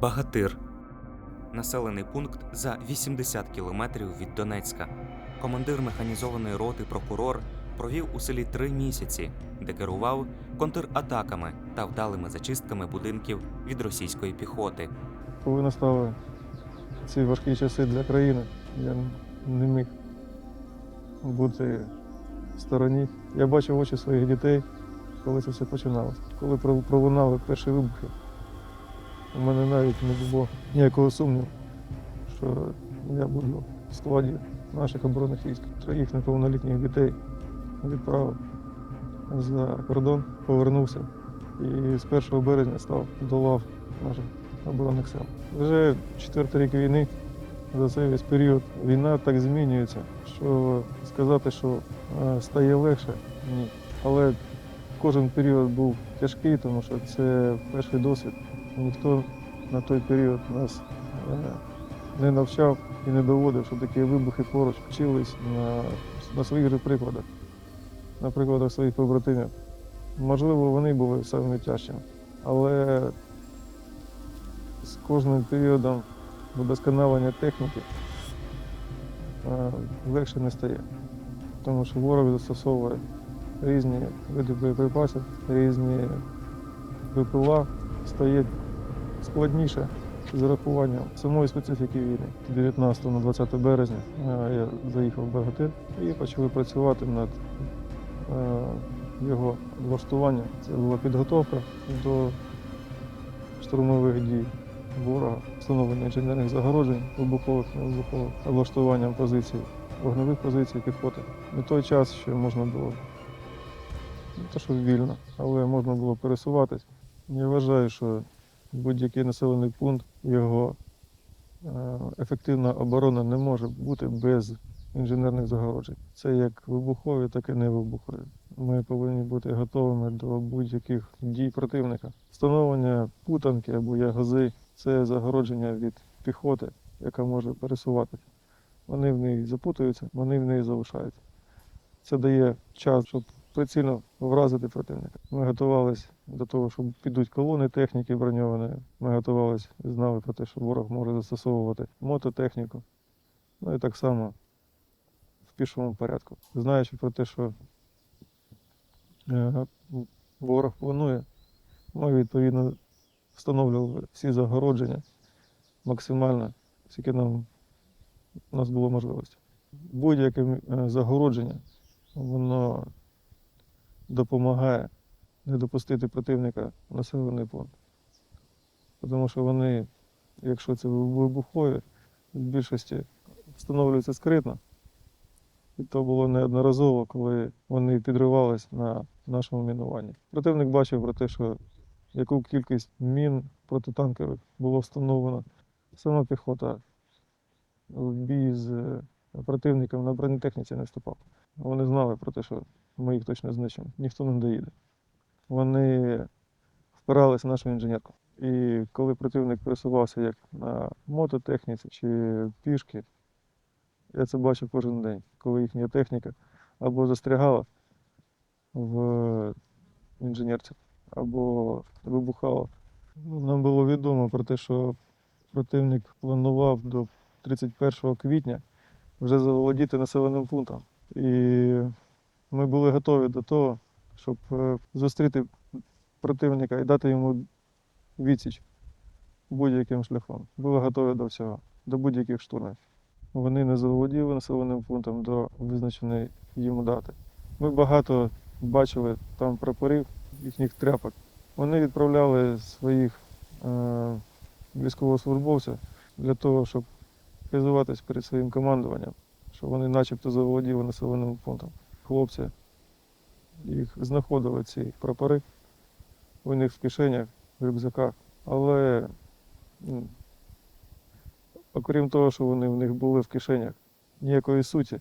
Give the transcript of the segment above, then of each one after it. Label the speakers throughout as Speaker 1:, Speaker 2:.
Speaker 1: Багатир. Населений пункт за 80 кілометрів від Донецька. Командир механізованої роти прокурор провів у селі три місяці, де керував контратаками та вдалими зачистками будинків від російської піхоти.
Speaker 2: Коли настали ці важкі часи для країни, я не міг бути в стороні. Я бачив очі своїх дітей, коли це все починалося. Коли про- пролунали перші вибухи, у мене навіть не було ніякого сумніву, що я буду в складі наших оборонних військ. Троїх неповнолітніх дітей відправив за кордон, повернувся і з 1 березня став до лав наших оборонних сил. Вже четвертий рік війни. За цей весь період війна так змінюється, що сказати, що е, стає легше, ні. Але кожен період був тяжкий, тому що це перший досвід. Ніхто на той період нас е, не навчав і не доводив, що такі вибухи поруч вчились на, на своїх же прикладах, на прикладах своїх побратимів. Можливо, вони були самими тяжчими, але з кожним періодом вдосконалення техніки е, легше не стає. Тому що ворог застосовує різні види боєприпасів, різні ВПЛА, стає складніше з урахуванням самої специфіки війни. 19 на 20 березня е, я заїхав в Богатир і почали працювати над е, його влаштуванням. Це була підготовка до штурмових дій ворога, встановлення інженерних загороджень, вибухових, невибухових, облаштуванням позицій, вогневих позицій піхоти. На той час ще можна було не те, що вільно, але можна було пересуватись. Я вважаю, що будь-який населений пункт, його е, ефективна оборона не може бути без інженерних загороджень. Це як вибухові, так і невибухові. Ми повинні бути готовими до будь-яких дій противника. Встановлення путанки або ягози це загородження від піхоти, яка може пересуватися. Вони в неї запутуються, вони в неї залишаються. Це дає час, щоб прицільно вразити противника. Ми готувалися до того, що підуть колони техніки броньованої. Ми готувалися, знали про те, що ворог може застосовувати мототехніку. Ну і так само в пішому порядку. Знаючи про те, що е, ворог планує, ми відповідно встановлювали всі загородження максимально, скільки нам у нас було можливості. Будь-яке е, загородження, воно допомагає не допустити противника населений пункт. Тому що вони, якщо це вибухові, в більшості встановлюються скритно. І то було неодноразово, коли вони підривались на нашому мінуванні. Противник бачив про те, що яку кількість мін протитанкових було встановлено. Сама піхота в бій з противником на бронетехніці не вступав. Вони знали про те, що ми їх точно знищимо. Ніхто не доїде. Вони впирались в нашу інженерку. І коли противник пересувався як на мототехніці чи пішки, я це бачив кожен день, коли їхня техніка або застрягала в інженерці, або вибухала. Ну, Нам було відомо про те, що противник планував до 31 квітня вже заволодіти населеним пунктом. І ми були готові до того, щоб е, зустріти противника і дати йому відсіч будь-яким шляхом. Були готові до всього, до будь-яких штурмів. Вони не заволоділи населеним пунктом до визначеної їм дати. Ми багато бачили там прапорів, їхніх тряпок. Вони відправляли своїх е, військовослужбовців для того, щоб хизуватись перед своїм командуванням, що вони начебто заволоділи населеним пунктом. Хлопці їх знаходили ці прапори у них в кишенях, в рюкзаках. Але окрім того, що вони в них були в кишенях, ніякої суті.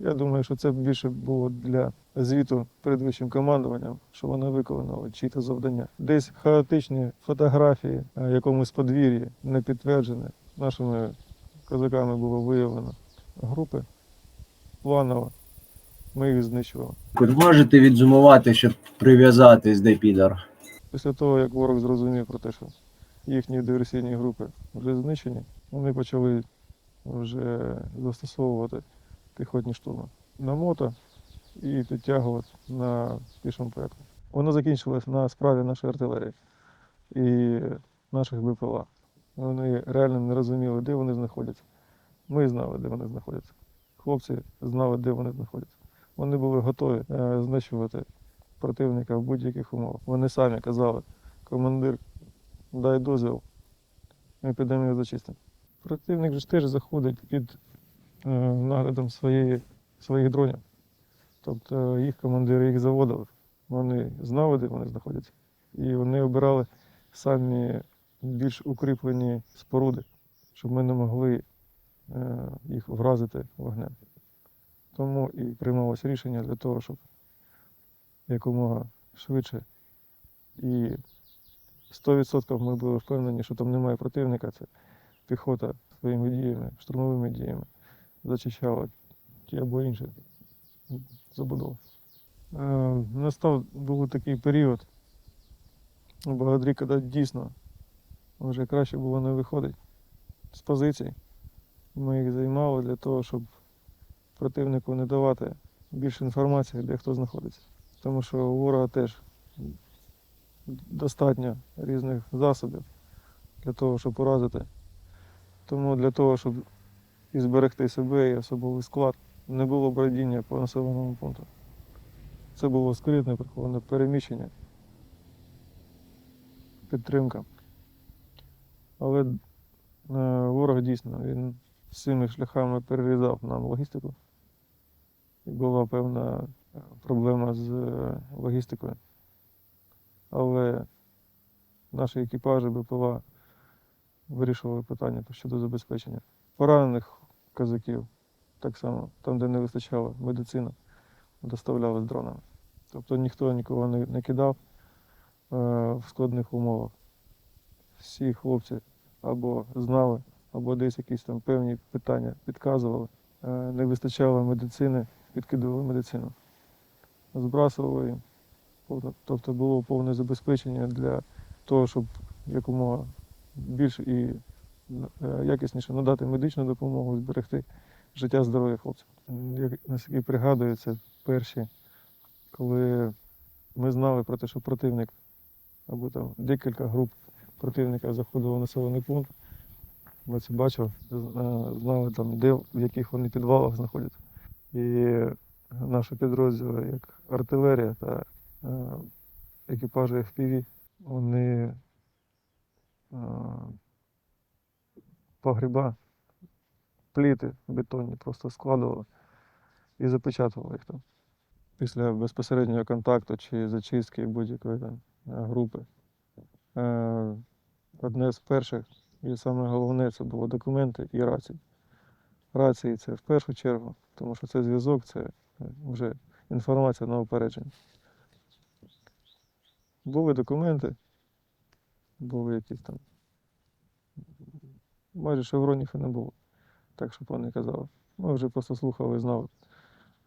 Speaker 2: Я думаю, що це більше було для звіту перед вищим командуванням, що вони виконали чиї-то завдання. Десь хаотичні фотографії якомусь подвір'ї не підтверджені. Нашими козаками було виявлено групи планово. Ми їх знищували.
Speaker 3: Можете відзумувати, щоб прив'язатись до підар.
Speaker 2: Після того, як ворог зрозумів про те, що їхні диверсійні групи вже знищені, вони почали вже застосовувати піхотні штурми на мото і підтягувати на пішому порядку. Воно закінчилось на справі нашої артилерії і наших БПЛА. Вони реально не розуміли, де вони знаходяться. Ми знали, де вони знаходяться. Хлопці знали, де вони знаходяться. Вони були готові е, знищувати противника в будь-яких умовах. Вони самі казали, командир, дай дозвіл, ми підемо його зачистимо. Противник же теж заходить під е, наглядом своєї, своїх дронів. Тобто е, їх командири їх заводили. Вони знали, де вони знаходяться. І вони обирали самі більш укріплені споруди, щоб ми не могли їх вразити вогнем. Тому і приймалося рішення для того, щоб якомога швидше і 100% ми були впевнені, що там немає противника. Це піхота своїми діями, штурмовими діями зачищала ті або інші забудови. Е, Настав був такий період у Багадрі, коли дійсно вже краще було не виходити з позицій. Ми їх займали для того, щоб противнику не давати більше інформації, де хто знаходиться. Тому що у ворога теж достатньо різних засобів для того, щоб уразити. Тому для того, щоб і зберегти себе і особовий склад, не було бродіння по населеному пункту. Це було скритне приховане переміщення, підтримка. Але е, ворог дійсно він цими шляхами перерізав нам логістику. Була певна е, проблема з е, логістикою. Але наші екіпажі БПЛА вирішували питання щодо забезпечення. Поранених казаків так само, там, де не вистачало медицина, доставляли з дронами. Тобто ніхто нікого не, не кидав е, в складних умовах. Всі хлопці або знали, або десь якісь там певні питання підказували. Е, не вистачало медицини, підкидували медицину. Збрасували. Тобто- було повне забезпечення для того, щоб якомога більше і е, якісніше надати медичну допомогу, зберегти життя здоров'я хлопців. Як наскільки пригадую, це перші, коли ми знали про те, що противник або там декілька груп противника заходило в населений пункт. Ми це бачили, знали там, де, в яких вони підвалах знаходяться. І наші підрозділи, як артилерія та е, екіпажі FPV, вони е, погріба, пліти бетонні просто складували і запечатували їх там. Після безпосереднього контакту чи зачистки будь-якої там е, групи. Одне з перших і саме головне це було документи і рації. Рації це в першу чергу, тому що це зв'язок, це вже інформація на опередження. Були документи, були якісь там. Майже шевронів і не було. Так, щоб вони казали. Ми вже просто слухали і знали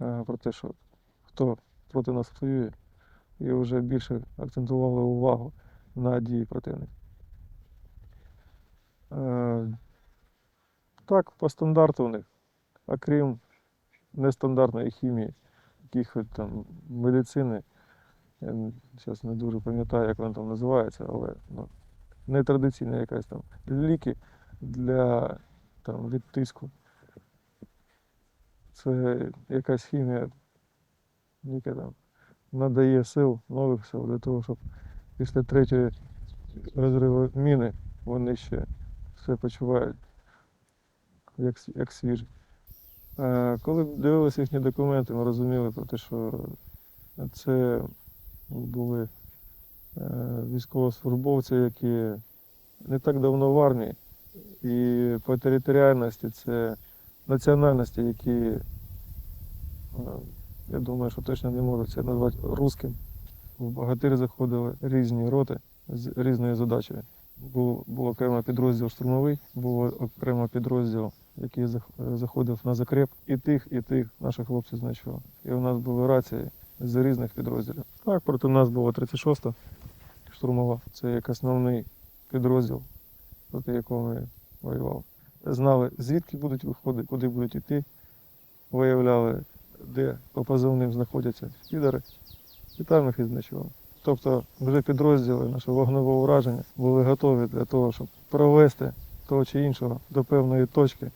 Speaker 2: е, про те, що хто проти нас воює, і вже більше акцентували увагу на дії противника. Е, так, по стандарту у них, окрім нестандартної хімії, якихось там медицини, я зараз не дуже пам'ятаю, як вона там називається, але ну, нетрадиційна якась там ліки для там, від. Це якась хімія, яка там надає сил, нових сил для того, щоб після третьої розриву міни вони ще все почувають як, як свіжі. Е, Коли дивилися їхні документи, ми розуміли про те, що це були е, військовослужбовці, які не так давно в армії, і по територіальності це національності, які, е, я думаю, що точно не можуть це назвати русським. В багатир заходили різні роти з різною задачею. Був, був окремо підрозділ штурмовий, був окремо підрозділ, який зах- заходив на закреп. І тих, і тих наші хлопці знайшли. І у нас були рації з різних підрозділів. Так, проти нас було 36-та штурмова. Це як основний підрозділ, проти якого ми воювали. Знали, звідки будуть виходити, куди будуть йти, виявляли, де по позивним знаходяться підари, і там їх відзначували. Тобто вже підрозділи нашого вогневого ураження були готові для того, щоб провести того чи іншого до певної точки,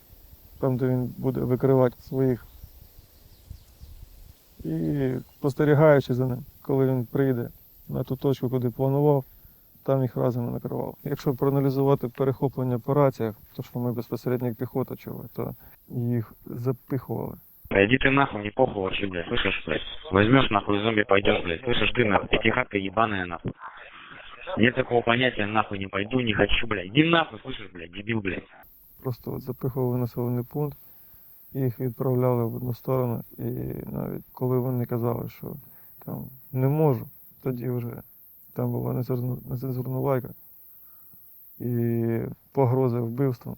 Speaker 2: там, де він буде викривати своїх. І спостерігаючи за ним, коли він прийде на ту точку, куди планував, там їх разом і накривав. Якщо проаналізувати перехоплення по раціях, то що ми безпосередньо як піхота чули, то їх запихували.
Speaker 3: Да иди ты нахуй, не похуй вообще, блядь, слышишь, блядь? Возьмешь нахуй зомби, пойдешь, блядь, слышишь ты нахуй, пятихатка ебаная нахуй. Нет такого понятия, нахуй не пойду, не хочу, блядь. Иди нахуй, слышишь, блядь, дебил, блядь.
Speaker 2: Просто запихували населений пункт, їх відправляли в одну сторону, і навіть коли вони казали, що там не можу, тоді вже там була нецензурна лайка і погрози вбивством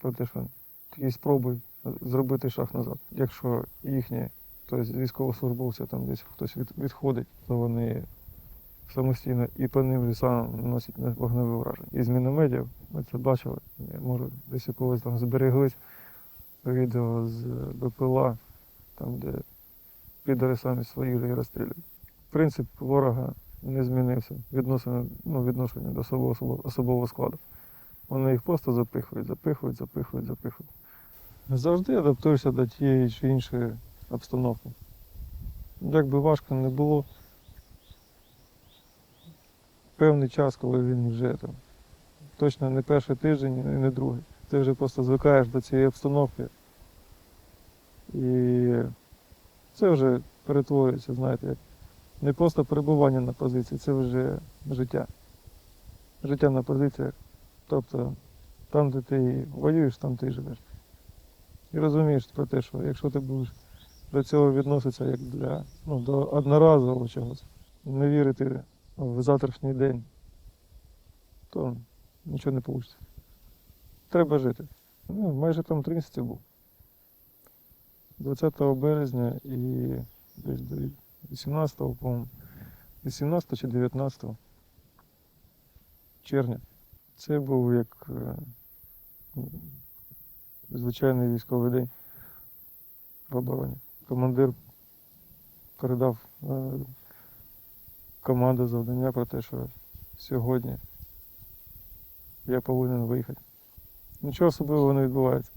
Speaker 2: про те, що такі спробуй зробити шаг назад. Якщо їхні, тобто військовослужбовці там десь хтось відходить, то вони самостійно і по ним лісам наносять на- вогневе враження. Із мінометів ми це бачили. Може, десь у когось там збереглись відео з БПЛА, там, де підари самі своїх же і розстрілюють. Принцип ворога не змінився. Відносини, ну, відношення до особового, особового складу. Вони їх просто запихують, запихують, запихують, запихують. Завжди адаптуєшся до тієї чи іншої обстановки. Як би важко не було, певний час, коли він вже там, точно не перший тиждень і не другий. Ти вже просто звикаєш до цієї обстановки. І це вже перетворюється, знаєте, не просто перебування на позиції, це вже життя. Життя на позиціях. Тобто там, де ти воюєш, там ти живеш. І розумієш про те, що якщо ти будеш до цього відноситися як для, ну, до одноразового чогось, не вірити в завтрашній день, то нічого не вийде. Треба жити. Ну, майже там три місяці був. 20 березня і десь до 18, по-моєму, 18 чи 19 червня. Це був як е, звичайний військовий день в обороні. Командир передав е, команду завдання про те, що сьогодні я повинен виїхати. Нічого особливого не відбувається.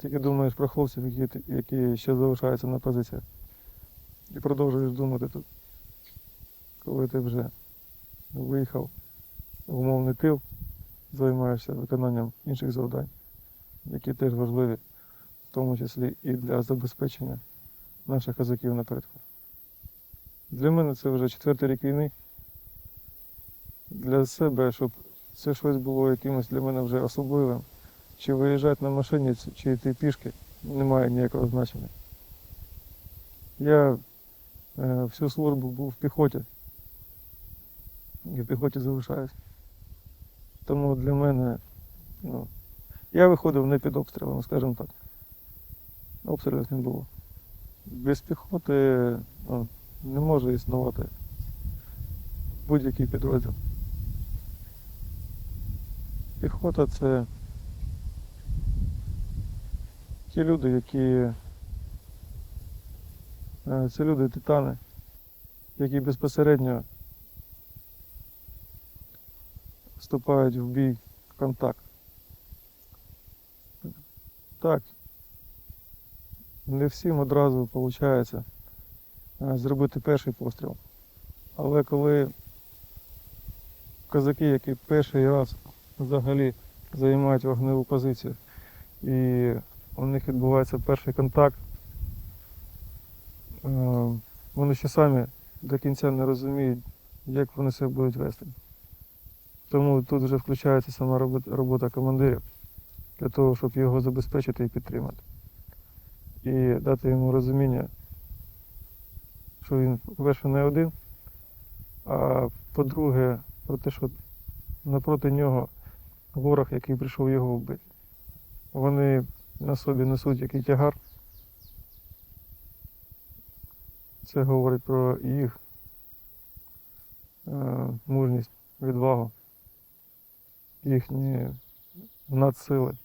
Speaker 2: Тільки думаєш про хлопців, які, які ще залишаються на позиціях. І продовжуєш думати тут, коли ти вже виїхав в умовний тил, займаєшся виконанням інших завдань, які теж важливі, в тому числі і для забезпечення наших козаків напередку. Для мене це вже четвертий рік війни. Для себе, щоб це щось було якимось для мене вже особливим. Чи виїжджати на машині, чи йти пішки, немає ніякого значення. Я е, всю службу був в піхоті. І в піхоті залишаюсь. Тому для мене, ну, я виходив не під обстрілами, скажімо так. Обстрілів не було. Без піхоти ну, не може існувати будь-який підрозділ. Піхота це ті люди, які це люди титани, які безпосередньо вступають в бій в контакт. Так, не всім одразу виходить зробити перший постріл. Але коли козаки, які перший раз взагалі займають вогневу позицію, і у них відбувається перший контакт, е, вони ще самі до кінця не розуміють, як вони себе будуть вести. Тому тут вже включається сама робота командирів для того, щоб його забезпечити і підтримати. І дати йому розуміння, що він, по-перше, не один, а по-друге, про те, що напроти нього ворог, який прийшов його вбити. Вони на собі несуть який тягар. Це говорить про їх е, мужність, відвагу їхні надсили.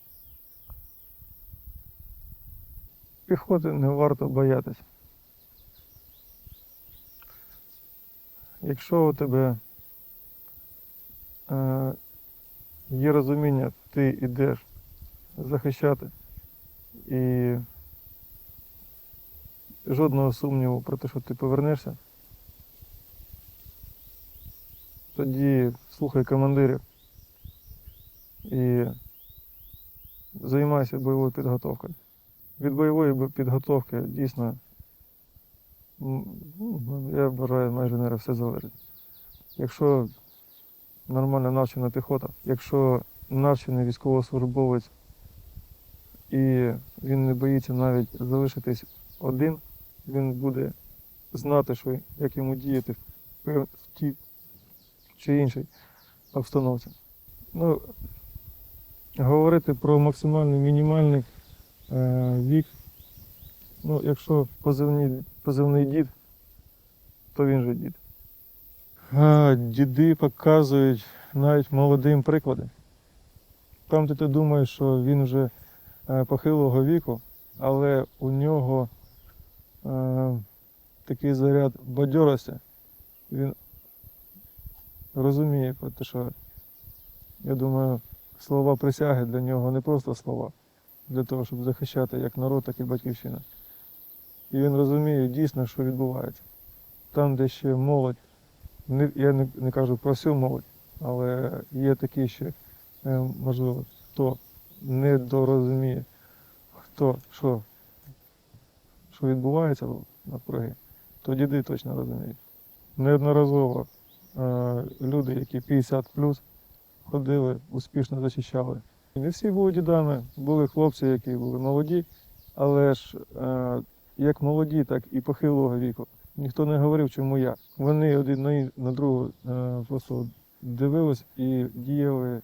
Speaker 2: Піхоти не варто боятися. Якщо у тебе е, є розуміння, ти йдеш захищати і жодного сумніву про те, що ти повернешся, тоді слухай командирів і займайся бойовою підготовкою. Від бойової підготовки дійсно, я вважаю, майже не все залежить. Якщо нормально навчена піхота, якщо навчений військовослужбовець і він не боїться навіть залишитись один, він буде знати, що, як йому діяти в, тій чи іншій обстановці. Ну, говорити про максимальний мінімальний е, вік. Ну, якщо позивний, позивний дід, то він же дід. А, діди показують навіть молодим приклади. Там, де ти думаєш, що він вже е, похилого віку, але у нього е, такий заряд бадьорості, він розуміє про те, що я думаю, слова присяги для нього не просто слова для того, щоб захищати як народ, так і батьківщину. І він розуміє дійсно, що відбувається. Там, де ще молодь, я не, кажу про всю молодь, але є такі ще, е, можливо, хто недорозуміє, хто що, що відбувається навкруги, то діди точно розуміють. Неодноразово е, люди, які 50 ходили, успішно захищали. І не всі були дідами, були хлопці, які були молоді, але ж е, як молоді, так і похилого віку. Ніхто не говорив, чому я. Вони один на, на другого е, просто дивились і діяли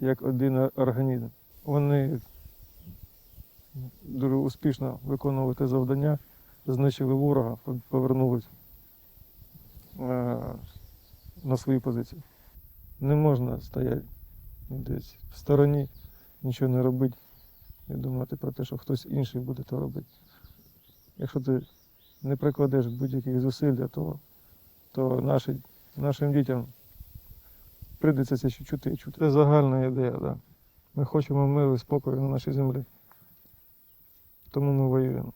Speaker 2: як один організм. Вони дуже успішно виконували те завдання, знищили ворога, пов- повернулись е, на свої позиції. Не можна стояти десь в стороні, нічого не робити і думати про те, що хтось інший буде то робити. Якщо ти не прикладеш будь-яких зусиль то то наші, нашим дітям прийдеться це ще чути чути. Це загальна ідея, да. Ми хочемо миру і спокою на нашій землі. Тому ми воюємо.